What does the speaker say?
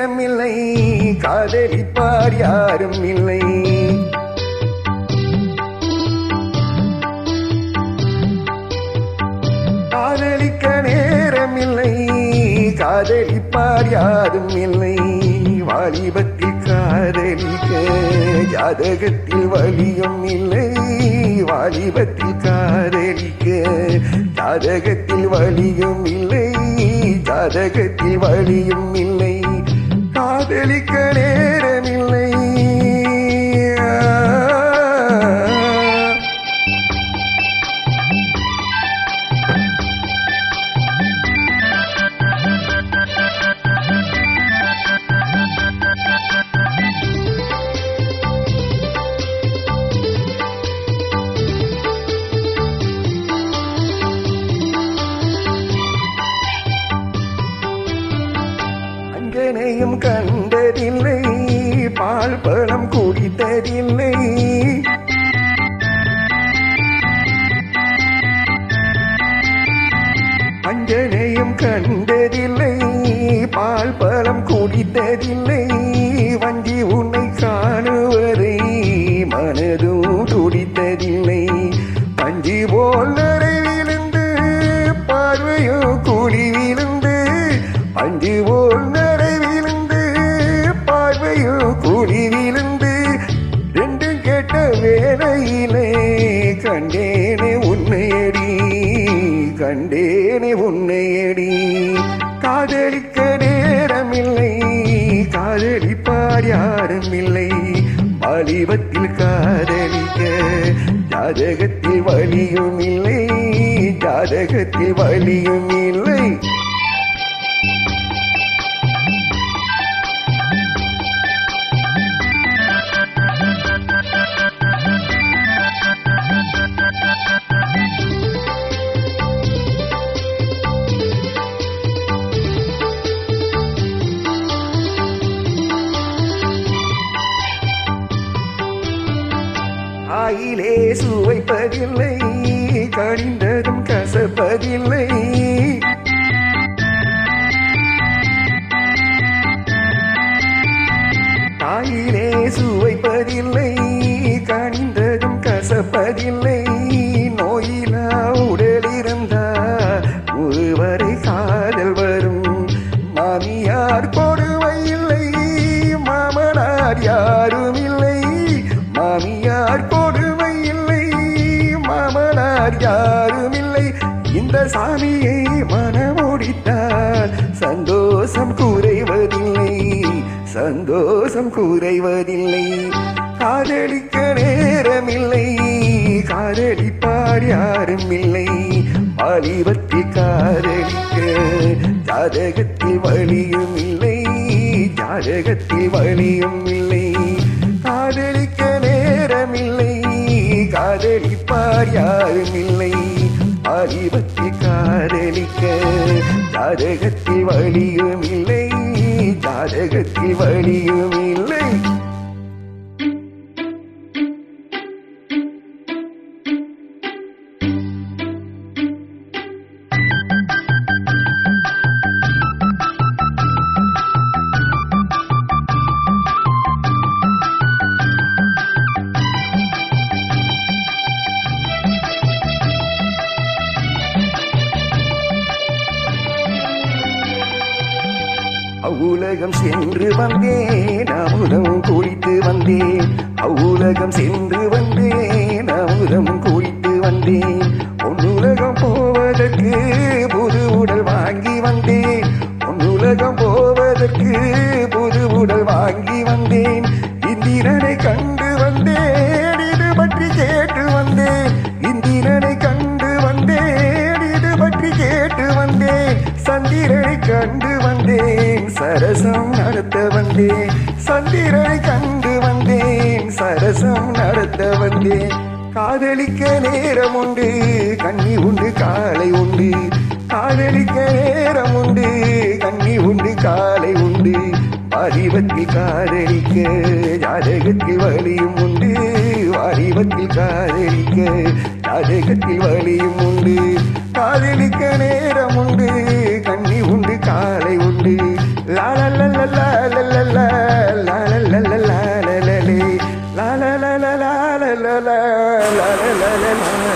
நேரமில்லை. காதலிப்பார் யாரும் இல்லை. காதலிக்க நேரமில்லை. காதலிப்பார் யாரும் இல்லை. வாலிபத்தில் காதலிக்க ஜாதகத்தில் வலியும் இல்லை. வாலிபத்தில் காதலிக்க ஜாதகத்தில் வலியும் இல்லை. ஜாதகத்தில் வலியும் இல்லை. காதலிக்க நேரமில்லை அஞ்சனையும் கண்டதில்லை பால் பழம் குடித்ததில்லை. அஞ்சனையும் கண்டதில்லை பால் பழம் குடித்ததில்லை. வஞ்சி உன்னை காணுவதை மனதும் துடித்ததில்லை. பஞ்சி போல் நிறை கண்டேனே உன்னையடி காதலிக்க நேரமில்லை காதலிப்பார் யாரும் இல்லை வாலிபத்தில் காதலிக்க ஜாதகத்தில் வலியும் இல்லை ஜாதகத்தில் வலியும் இல்லை சுவைப்பதில்லை கணிந்ததும் கசப்பதில்லை. தாயிலே சுவைப்பதில்லை கணிந்ததும் கசப்பதில்லை. யாருமில்லை. இந்த சாமியை மனமுடித்தால் சந்தோஷம் குறைவதில்லை. சந்தோஷம் குறைவதில்லை. காதலிக்க நேரமில்லை. காதலிப்பார் யாரும் இல்லை வாலிபத்தில் காதலிக்க ஜாதகத்தில் வழியும் இல்லை ஜாதகத்தில் வழியும் இல்லை காதலி காதலிப்பார் யாரும் இல்லை. வாலிபத்தில் காதலிக்க ஜாதகத்தில் வழியும் இல்லை. ஜாதகத்தில் வழியும் இல்லை. அவ்வுலகம் சென்று வந்தேன் அமுதம் குளித்து வந்தேன். அவ்வுலகம் சென்று வந்தேன் அமுதம் குளித்து வந்தேன். பொன்னுலகம் போவதற்கு சரசம் நடத்த வந்தேன். சந்திரனை கண்டு வந்தேன். சரசம் நடத்த வந்தேன். காதலிக்க நேரம் உண்டு. கண்ணி உண்டு காலை உண்டு. காதலிக்க நேரம் உண்டு. கண்ணி உண்டு காலை உண்டு. வாலிபத்தில் காதலிக்க ஜாதகத்தில் வழியும் உண்டு. வாலிபத்தில் காதலிக்க ஜாதகத்தில் வழியும் உண்டு. காதலிக்க நேரம் உண்டு. கண்ணி உண்டு காலை உண்டு. la la la la la